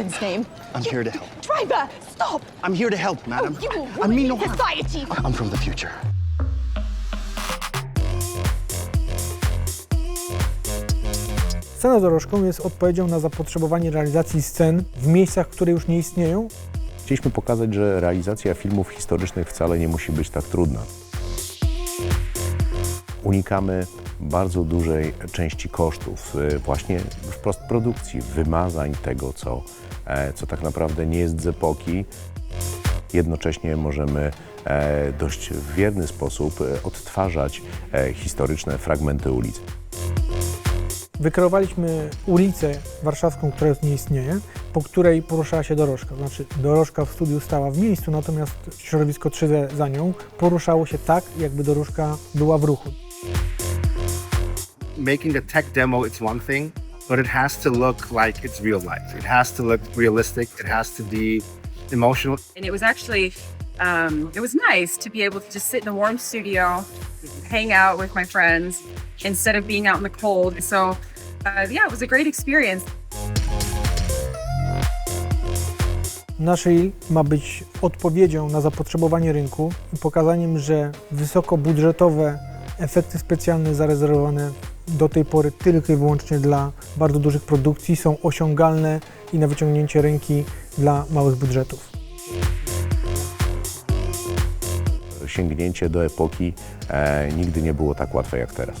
heaven's name? I'm You- here to help. Driver, stop! I'm here to help, madam. Oh, you will I mean no ruin harm. society. I'm from the future. Scena z dorożką jest odpowiedzią na zapotrzebowanie realizacji scen w miejscach, które już nie istnieją. Chcieliśmy pokazać, że realizacja filmów historycznych wcale nie musi być tak trudna. Unikamy bardzo dużej części kosztów y, właśnie w postprodukcji, wymazań tego, co, co tak naprawdę nie jest z epoki. Jednocześnie możemy e, dość w wierny sposób e, odtwarzać e, historyczne fragmenty ulic. Wykreowaliśmy ulicę warszawską, która już nie istnieje, po której poruszała się dorożka. Znaczy dorożka w studiu stała w miejscu, natomiast środowisko 3D za nią poruszało się tak, jakby dorożka była w ruchu. making a tech demo it's one thing but it has to look like it's real life. It has to look realistic. It has to be emotional. And it was actually um, it was nice to be able to just sit in a warm studio hang out with my friends instead of being out in the cold. So uh, yeah it was a great experience. Nasz reel ma być odpowiedzią na zapotrzebowanie rynku i pokazaniem, że wysokobudżetowe efekty specjalne zarezerwowane do tej pory tylko i wyłącznie dla bardzo dużych produkcji są osiągalne i na wyciągnięcie ręki dla małych budżetów. Sięgnięcie do epoki e, nigdy nie było tak łatwe jak teraz.